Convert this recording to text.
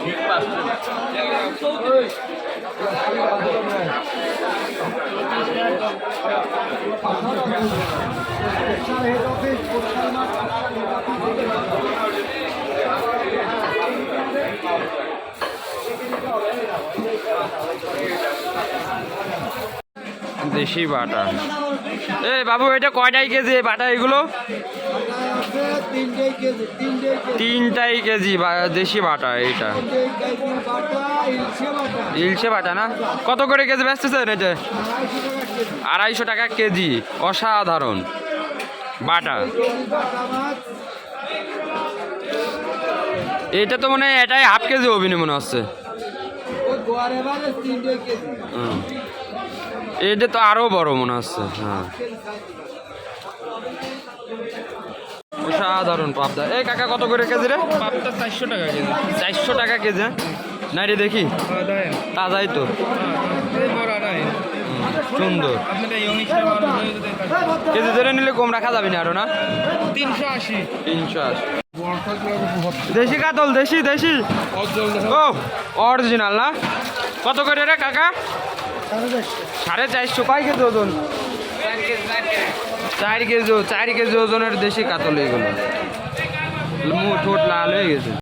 ঠিক পাচ্ছে না দেশি বাটা। এ বাবু, এটা কয়টাই কেজি বাটা এগুলো? তিনটাই কেজি দেশি বাটা এটা ইলশে বাটা না? কত করে কেজি বেচতেছেন এটা? আড়াইশো টাকা কেজি, অসাধারণ। বাটা। এটা তো মনে হয় এটাই হাফ কেজি অভিনয় মনে হচ্ছে। এটা তো আরও বড় মনে হচ্ছে হ্যাঁ। অসাধারণ পাবদা। এই কাকা কত করে কেজি রে? পাপটা চারশো টাকা কেজি। চারশো টাকা কেজি হ্যাঁ? না রে দেখি। হ্যাঁ, তাজাই তো। সুন্দর। কেজি ধরে নিলে কম রাখা যাবে না আরও না? তিনশো আশি। তিনশো আশি। দেশি কাতল, দেশি দেশি। ও অরিজিনাল না? কত করে রে কাকা? সাড়ে চারশো কয় কেজি ওজন। চার কেজি চার কেজি ওজনের দেশি কাতল এগুলো ঠোঁট লাল হয়ে গেছে।